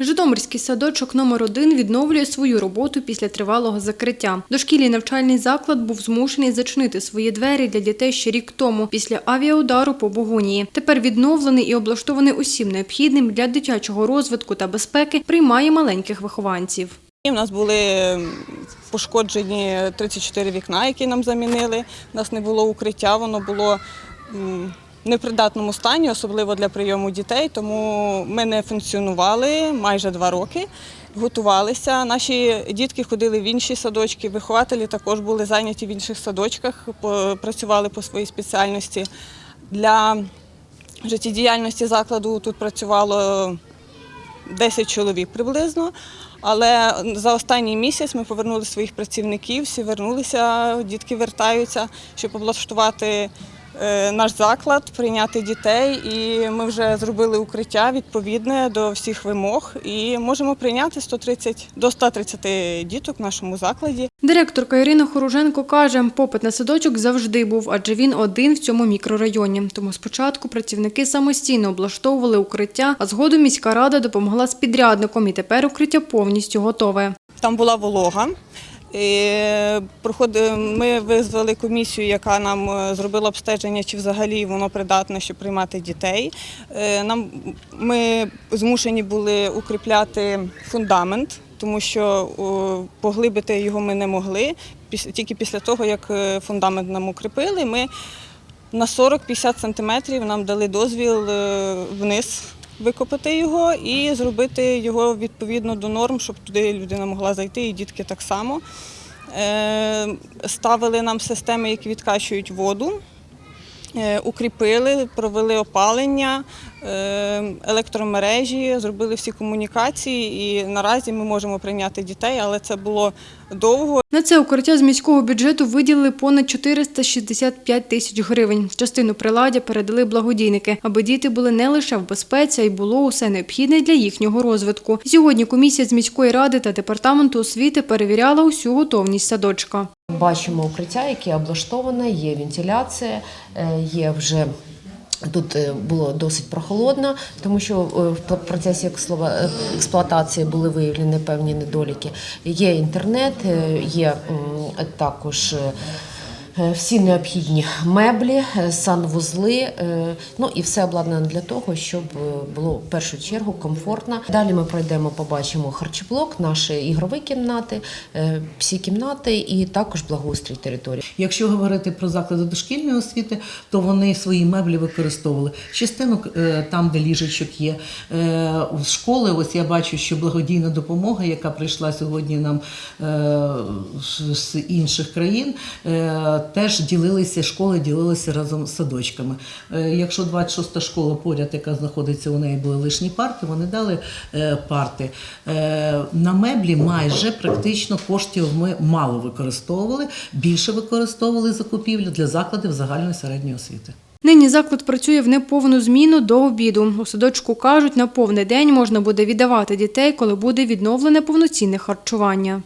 Житомирський садочок номер 1 відновлює свою роботу після тривалого закриття. Дошкільний навчальний заклад був змушений зачинити свої двері для дітей ще рік тому після авіаудару по Богунії. Тепер відновлений і облаштований усім необхідним для дитячого розвитку та безпеки приймає маленьких вихованців. У нас були пошкоджені 34 вікна, які нам замінили. У нас не було укриття, воно було непридатному стані, особливо для прийому дітей. Тому ми не функціонували майже два роки, готувалися. Наші дітки ходили в інші садочки, вихователі також були зайняті в інших садочках, працювали по своїй спеціальності. Для життєдіяльності закладу тут працювало 10 чоловік приблизно. Але за останній місяць ми повернули своїх працівників, всі вернулися, дітки вертаються, щоб облаштувати наш заклад, прийняти дітей. І ми вже зробили укриття відповідне до всіх вимог і можемо прийняти 130, до 130 діток в нашому закладі. Директорка Ірина Хоруженко каже, попит на садочок завжди був, адже він один в цьому мікрорайоні. Тому спочатку працівники самостійно облаштовували укриття, а згодом міська рада допомогла з підрядником, і тепер укриття повністю готове. Там була волога. Ми визвали комісію, яка нам е, зробила обстеження, чи взагалі воно придатне, щоб приймати дітей. Е, ми змушені були укріпляти фундамент, тому що поглибити його ми не могли. Тільки після того, як е, фундамент нам укріпили, ми на 40-50 сантиметрів нам дали дозвіл вниз викопати його і зробити його відповідно до норм, щоб туди людина могла зайти, і дітки так само. Е, Ставили нам системи, які відкачують воду, укріпили, провели опалення, е, електромережі, зробили всі комунікації. І наразі ми можемо прийняти дітей, але це було довго. На це укриття з міського бюджету виділили понад 465 тисяч гривень. Частину приладдя передали благодійники, аби діти були не лише в безпеці, а й було усе необхідне для їхнього розвитку. Сьогодні комісія з міської ради та департаменту освіти перевіряла усю готовність садочка. Бачимо укриття, яке облаштоване, є вентиляція, е, є вже. Тут е, було досить прохолодно, тому що е, в процесі експлуатації були виявлені певні недоліки. Є інтернет, є також всі необхідні меблі, е, санвузли, е, ну і все обладнано для того, щоб е, було в першу чергу комфортно. Далі ми пройдемо, побачимо харчоблок, наші ігрові кімнати, е, всі кімнати і також благоустрій території. Якщо говорити про заклади дошкільної освіти, то вони свої меблі використовували. Частину е, там, де ліжечок є. Е, В школи, ось я бачу, що благодійна допомога, яка прийшла сьогодні нам е, з- інших країн, е, теж ділилися, школи ділилися разом з садочками. Е, Якщо 26-та школа поряд, яка знаходиться, у неї були лишні парти, вони дали е, парти. Е, На меблі майже практично коштів ми мало використовували, більше використовували закупівлю для закладів загальної середньої освіти. Нині заклад працює в неповну зміну до обіду. У садочку кажуть, на повний день можна буде віддавати дітей, коли буде відновлене повноцінне харчування.